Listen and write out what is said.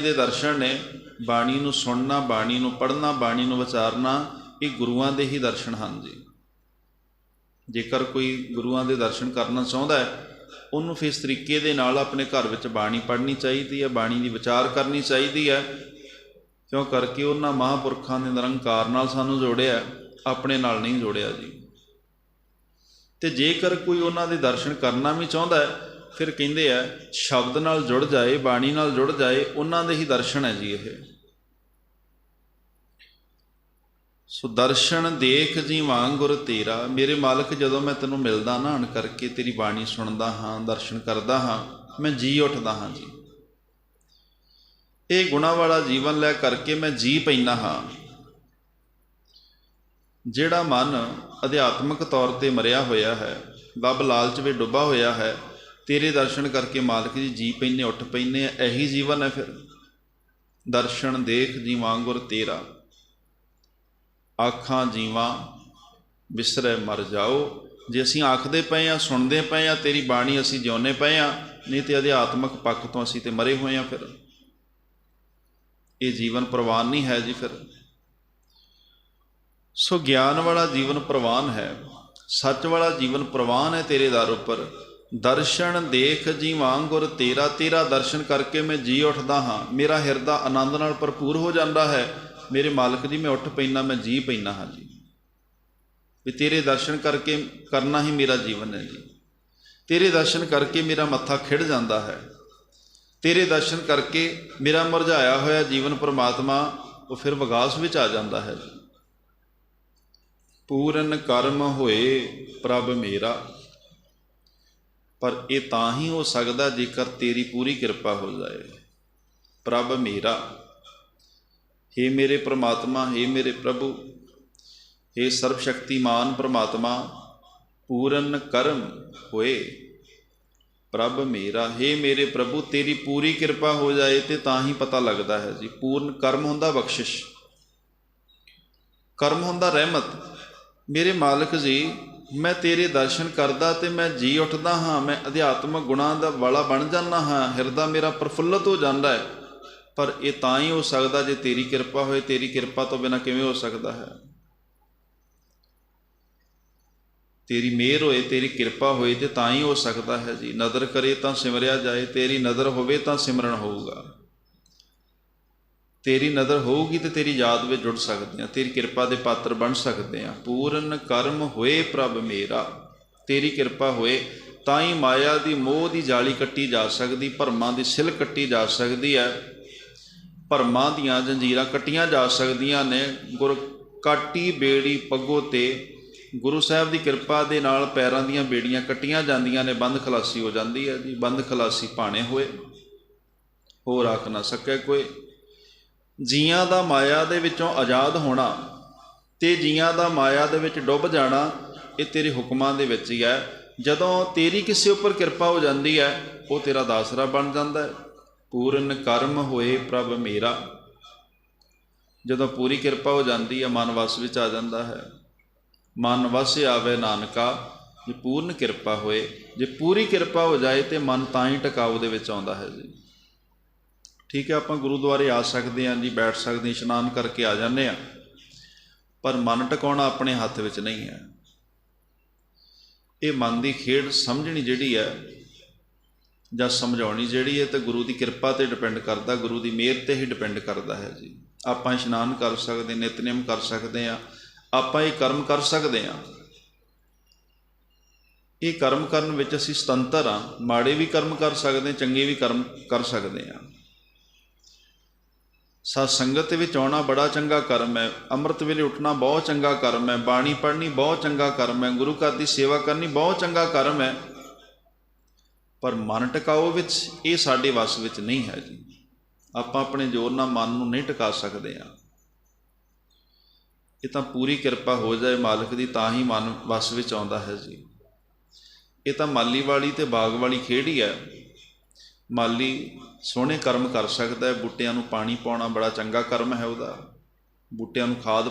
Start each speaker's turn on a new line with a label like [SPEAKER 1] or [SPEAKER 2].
[SPEAKER 1] ਦੇ ਦਰਸ਼ਨ ਨੇ ਬਾਣੀ ਨੂੰ ਸੁਣਨਾ, ਬਾਣੀ ਨੂੰ ਪੜ੍ਹਨਾ, ਬਾਣੀ ਨੂੰ ਵਿਚਾਰਨਾ, ਇਹ ਗੁਰੂਆਂ ਦੇ ਹੀ ਦਰਸ਼ਨ ਹਨ ਜੀ। ਜੇਕਰ ਕੋਈ ਗੁਰੂਆਂ ਦੇ ਦਰਸ਼ਨ ਕਰਨਾ ਚਾਹੁੰਦਾ ਹੈ, ਉਹਨੂੰ ਫਿਰ ਇਸ ਤਰੀਕੇ ਦੇ ਨਾਲ ਆਪਣੇ ਘਰ ਵਿੱਚ ਬਾਣੀ ਪੜ੍ਹਨੀ ਚਾਹੀਦੀ ਹੈ, ਬਾਣੀ ਦੀ ਵਿਚਾਰ ਕਰਨੀ ਚਾਹੀਦੀ ਹੈ, ਕਿਉਂ ਕਰਕੇ ਉਹਨਾਂ ਮਹਾਂਪੁਰਖਾਂ ਨੇ ਨਿਰੰਕਾਰ ਨਾਲ ਸਾਨੂੰ ਜੋੜਿਆ, ਆਪਣੇ ਨਾਲ ਨਹੀਂ ਜੋੜਿਆ ਜੀ। ਤੇ ਜੇਕਰ ਕੋਈ ਉਹਨਾਂ ਦੇ ਦਰਸ਼ਨ ਕਰਨਾ ਵੀ ਚਾਹੁੰਦਾ ਹੈ ਫਿਰ ਕਹਿੰਦੇ ਆ, ਸ਼ਬਦ ਨਾਲ ਜੁੜ ਜਾਏ, ਬਾਣੀ ਨਾਲ ਜੁੜ ਜਾਏ, ਉਹਨਾਂ ਦੇ ਹੀ ਦਰਸ਼ਨ ਹੈ ਜੀ ਇਹ। ਸੋ ਦਰਸ਼ਨ ਦੇਖ ਜੀ ਵਾਂਗ ਗੁਰ ਤੇਰਾ, ਮੇਰੇ ਮਾਲਕ ਜਦੋਂ ਮੈਂ ਤੈਨੂੰ ਮਿਲਦਾ ਨਾ ਹਣ ਕਰਕੇ ਤੇਰੀ ਬਾਣੀ ਸੁਣਦਾ ਹਾਂ, ਦਰਸ਼ਨ ਕਰਦਾ ਹਾਂ, ਮੈਂ ਜੀ ਉੱਠਦਾ ਹਾਂ ਜੀ। ਇਹ ਗੁਣਾ ਵਾਲਾ ਜੀਵਨ ਲੈ ਕਰਕੇ ਮੈਂ ਜੀ ਪੈਂਦਾ ਹਾਂ। ਜਿਹੜਾ ਮਨ ਅਧਿਆਤਮਿਕ ਤੌਰ ਤੇ ਮਰਿਆ ਹੋਇਆ ਹੈ ਲੱਭ ਲਾਲਚ ਵਿੱਚ ਡੁੱਬਾ ਹੋਇਆ ਹੈ ਤੇਰੇ ਦਰਸ਼ਨ ਕਰਕੇ ਮਾਲਕ ਜੀ ਜੀ ਪੈਨੇ, ਉੱਠ ਪੈਨੇ ਆ, ਇਹੀ ਜੀਵਨ ਹੈ ਫਿਰ। ਦਰਸ਼ਨ ਦੇਖ ਜੀਵਾਂ ਗੁਰ ਤੇਰਾ। ਆਖਾਂ ਜੀਵਾਂ ਵਿਸਰੇ ਮਰ ਜਾਓ। ਜੇ ਅਸੀਂ ਆਖਦੇ ਪਏ ਆ, ਸੁਣਦੇ ਪਏ ਆ, ਤੇਰੀ ਬਾਣੀ ਅਸੀਂ ਜਿਉਂਦੇ ਪਏ ਆ, ਨਹੀਂ ਤੇ ਅਧਿਆਤਮਕ ਪੱਖ ਤੋਂ ਅਸੀਂ ਤੇ ਮਰੇ ਹੋਏ ਆ ਫਿਰ। ਇਹ ਜੀਵਨ ਪ੍ਰਵਾਨ ਨਹੀਂ ਹੈ ਜੀ ਫਿਰ। ਸੋ ਗਿਆਨ ਵਾਲਾ ਜੀਵਨ ਪ੍ਰਵਾਨ ਹੈ। ਸੱਚ ਵਾਲਾ ਜੀਵਨ ਪ੍ਰਵਾਨ ਹੈ ਤੇਰੇ ਦਰ ਉੱਪਰ। ਦਰਸ਼ਨ ਦੇਖ ਜੀ ਵਾਂਗੁਰ ਤੇਰਾ ਤੇਰਾ ਦਰਸ਼ਨ ਕਰਕੇ ਮੈਂ ਜੀ ਉੱਠਦਾ ਹਾਂ। ਮੇਰਾ ਹਿਰਦਾ ਆਨੰਦ ਨਾਲ ਭਰਪੂਰ ਹੋ ਜਾਂਦਾ ਹੈ। ਮੇਰੇ ਮਾਲਕ ਜੀ ਮੈਂ ਉੱਠ ਪੈਣਾ ਮੈਂ ਜੀ ਪੈਣਾ ਹਾਂ ਜੀ। ਵੀ ਤੇਰੇ ਦਰਸ਼ਨ ਕਰਕੇ ਕਰਨਾ ਹੀ ਮੇਰਾ ਜੀਵਨ ਹੈ ਜੀ। ਤੇਰੇ ਦਰਸ਼ਨ ਕਰਕੇ ਮੇਰਾ ਮੱਥਾ ਖਿੜ ਜਾਂਦਾ ਹੈ। ਤੇਰੇ ਦਰਸ਼ਨ ਕਰਕੇ ਮੇਰਾ ਮੁਰਝਾਇਆ ਹੋਇਆ ਜੀਵਨ ਪ੍ਰਮਾਤਮਾ ਉਹ ਫਿਰ ਵਿਗਾਸ ਵਿੱਚ ਆ ਜਾਂਦਾ ਹੈ ਜੀ। ਪੂਰਨ ਕਰਮ ਹੋਏ ਪ੍ਰਭ ਮੇਰਾ। ਪਰ ਇਹ ਤਾਂ ਹੀ ਹੋ ਸਕਦਾ ਜੇਕਰ ਤੇਰੀ ਪੂਰੀ ਕਿਰਪਾ ਹੋ ਜਾਏ ਪ੍ਰਭ ਮੇਰਾ हे ਮੇਰੇ ਪ੍ਰਮਾਤਮਾ हे ਮੇਰੇ ਪ੍ਰਭੂ हे ਸਰਬ ਸ਼ਕਤੀਮਾਨ ਪ੍ਰਮਾਤਮਾ ਪੂਰਨ ਕਰਮ ਹੋਏ ਪ੍ਰਭ ਮੇਰਾ हे ਮੇਰੇ ਪ੍ਰਭੂ ਤੇਰੀ ਪੂਰੀ ਕਿਰਪਾ ਹੋ ਜਾਏ ਤੇ ਤਾਂ ਹੀ ਪਤਾ ਲੱਗਦਾ ਹੈ ਜੀ ਪੂਰਨ ਕਰਮ ਹੁੰਦਾ ਬਖਸ਼ਿਸ਼ ਕਰਮ ਹੁੰਦਾ ਰਹਿਮਤ ਮੇਰੇ ਮਾਲਕ ਜੀ ਮੈਂ ਤੇਰੇ ਦਰਸ਼ਨ ਕਰਦਾ ਤੇ ਮੈਂ ਜੀ ਉੱਠਦਾ ਹਾਂ, ਮੈਂ ਅਧਿਆਤਮਕ ਗੁਣਾਂ ਦਾ ਵਾਲਾ ਬਣ ਜਾਂਦਾ ਹਾਂ, ਹਿਰਦਾ ਮੇਰਾ ਪ੍ਰਫੁੱਲਤ ਹੋ ਜਾਂਦਾ ਹੈ। ਪਰ ਇਹ ਤਾਂ ਹੀ ਹੋ ਸਕਦਾ ਜੇ ਤੇਰੀ ਕਿਰਪਾ ਹੋਏ, ਤੇਰੀ ਕਿਰਪਾ ਤੋਂ ਬਿਨਾ ਕਿਵੇਂ ਹੋ ਸਕਦਾ ਹੈ? ਤੇਰੀ ਮਿਹਰ ਹੋਏ, ਤੇਰੀ ਕਿਰਪਾ ਹੋਏ ਤੇ ਤਾਂ ਹੀ ਹੋ ਸਕਦਾ ਹੈ ਜੀ। ਨਦਰ ਕਰੇ ਤਾਂ ਸਿਮਰਿਆ ਜਾਏ, ਤੇਰੀ ਨਦਰ ਹੋਵੇ ਤਾਂ ਸਿਮਰਨ ਹੋਊਗਾ। ਤੇਰੀ ਨਜ਼ਰ ਹੋਊਗੀ ਤੇ ਤੇਰੀ ਯਾਦ ਵਿੱਚ ਜੁੜ ਸਕਦੇ ਆ ਤੇਰੀ ਕਿਰਪਾ ਦੇ ਪਾਤਰ ਬਣ ਸਕਦੇ ਆ ਪੂਰਨ ਕਰਮ ਹੋਏ ਪ੍ਰਭ ਮੇਰਾ। ਤੇਰੀ ਕਿਰਪਾ ਹੋਏ ਤਾਂ ਹੀ ਮਾਇਆ ਦੀ ਮੋਹ ਦੀ ਜਾਲੀ ਕੱਟੀ ਜਾ ਸਕਦੀ, ਭਰਮਾਂ ਦੀ ਸਿਲ ਕੱਟੀ ਜਾ ਸਕਦੀ ਹੈ। ਭਰਮਾਂ ਦੀਆਂ ਜੰਜੀਰਾਂ ਕੱਟੀਆਂ ਜਾ ਸਕਦੀਆਂ ਨੇ। ਗੁਰ ਕਾਟੀ ਬੇੜੀ ਪੱਗੋ ਤੇ ਗੁਰੂ ਸਾਹਿਬ ਦੀ ਕਿਰਪਾ ਦੇ ਨਾਲ ਪੈਰਾਂ ਦੀਆਂ ਬੇੜੀਆਂ ਕੱਟੀਆਂ ਜਾਂਦੀਆਂ ਨੇ। ਬੰਦ ਖਲਾਸੀ ਹੋ ਜਾਂਦੀ ਹੈ ਜੀ। ਬੰਦ ਖਲਾਸੀ ਭਾਣੇ ਹੋਏ। ਹੋਰ ਆਖ ਨਾ ਸਕੇ ਕੋਈ। ਜੀਆਂ ਦਾ ਮਾਇਆ ਦੇ ਵਿੱਚੋਂ ਆਜ਼ਾਦ ਹੋਣਾ ਤੇ ਜੀਆਂ ਦਾ ਮਾਇਆ ਦੇ ਵਿੱਚ ਡੁੱਬ ਜਾਣਾ, ਇਹ ਤੇਰੇ ਹੁਕਮਾਂ ਦੇ ਵਿੱਚ ਹੀ ਹੈ। ਜਦੋਂ ਤੇਰੀ ਕਿਸੇ ਉੱਪਰ ਕਿਰਪਾ ਹੋ ਜਾਂਦੀ ਹੈ, ਉਹ ਤੇਰਾ ਦਾਸਰਾ ਬਣ ਜਾਂਦਾ ਹੈ। ਪੂਰਨ ਕਰਮ ਹੋਏ ਪ੍ਰਭ ਮੇਰਾ। ਜਦੋਂ ਪੂਰੀ ਕਿਰਪਾ ਹੋ ਜਾਂਦੀ ਹੈ, ਮਨ ਵਸ ਵਿੱਚ ਆ ਜਾਂਦਾ ਹੈ। ਮਨ ਵਸ ਆਵੇ ਨਾਨਕਾ, ਜੇ ਪੂਰਨ ਕਿਰਪਾ ਹੋਏ, ਜੇ ਪੂਰੀ ਕਿਰਪਾ ਹੋ ਜਾਏ ਤੇ ਮਨ ਤਾਂ ਹੀ ਟਿਕਾਉ ਦੇ ਵਿੱਚ ਆਉਂਦਾ ਹੈ ਜੀ। ਠੀਕ ਹੈ, ਆਪਾਂ ਗੁਰਦੁਆਰੇ ਆ ਸਕਦੇ ਹਾਂ ਜੀ, ਬੈਠ ਸਕਦੇ ਹਾਂ, ਇਸ਼ਨਾਨ ਕਰਕੇ ਆ ਜਾਂਦੇ ਹਾਂ। ਪਰ ਮਨ ਟਿਕਾਉਣਾ ਆਪਣੇ ਹੱਥ ਵਿੱਚ ਨਹੀਂ ਹੈ। ਇਹ ਮਨ ਦੀ ਖੇਡ ਸਮਝਣੀ ਜਿਹੜੀ ਹੈ ਜਾਂ ਸਮਝਾਉਣੀ ਜਿਹੜੀ ਹੈ, ਤੇ ਗੁਰੂ ਦੀ ਕਿਰਪਾ ਤੇ ਡਿਪੈਂਡ ਕਰਦਾ, ਗੁਰੂ ਦੀ ਮਿਹਰ ਤੇ ਹੀ ਡਿਪੈਂਡ ਕਰਦਾ ਹੈ ਜੀ। ਆਪਾਂ ਇਸ਼ਨਾਨ ਕਰ ਸਕਦੇ, ਨਿਤਨੇਮ ਕਰ ਸਕਦੇ ਹਾਂ, ਆਪਾਂ ਇਹ ਕਰਮ ਕਰ ਸਕਦੇ ਹਾਂ। ਇਹ ਕਰਮ ਕਰਨ ਵਿੱਚ ਅਸੀਂ ਸੁਤੰਤਰ ਹਾਂ, ਮਾੜੇ ਵੀ ਕਰਮ ਕਰ ਸਕਦੇ, ਚੰਗੇ ਵੀ ਕਰਮ ਕਰ ਸਕਦੇ ਹਾਂ। ਸਤ ਸੰਗਤ ਵਿੱਚ ਆਉਣਾ ਬੜਾ ਚੰਗਾ ਕਰਮ ਹੈ। ਅੰਮ੍ਰਿਤ ਵੇਲੇ ਉੱਠਣਾ ਬਹੁਤ ਚੰਗਾ ਕਰਮ ਹੈ। ਬਾਣੀ ਪੜ੍ਹਨੀ ਬਹੁਤ ਚੰਗਾ ਕਰਮ ਹੈ। ਗੁਰੂ ਘਰ ਦੀ ਸੇਵਾ ਕਰਨੀ ਬਹੁਤ ਚੰਗਾ ਕਰਮ ਹੈ। ਪਰ ਮਨ ਟਿਕਾਓ ਵਿੱਚ ਇਹ ਸਾਡੇ ਵੱਸ ਵਿੱਚ ਨਹੀਂ ਹੈ ਜੀ। ਆਪਾਂ ਆਪਣੇ ਜ਼ੋਰ ਨਾਲ ਮਨ ਨੂੰ ਨਹੀਂ ਟਿਕਾ ਸਕਦੇ ਆ ਇਹ ਤਾਂ ਪੂਰੀ ਕਿਰਪਾ ਹੋ ਜਾਏ ਮਾਲਕ ਦੀ, ਤਾਂ ਹੀ ਮਨ ਵੱਸ ਵਿੱਚ ਆਉਂਦਾ ਹੈ ਜੀ। ਇਹ ਤਾਂ ਮਾਲੀ ਵਾਲੀ ਤੇ ਬਾਗ ਵਾਲੀ ਖੇਡ ਹੀ ਹੈ। ਮਾਲੀ ਸੋਹਣੇ ਕਰਮ ਕਰ ਸਕਦਾ ਬੂਟਿਆਂ ਨੂੰ ਪਾਣੀ ਪਾਉਣਾ ਬੜਾ ਚੰਗਾ ਕਰਮ ਹੈ ਉਹਦਾ। ਬੂਟਿਆਂ ਨੂੰ ਖਾਦ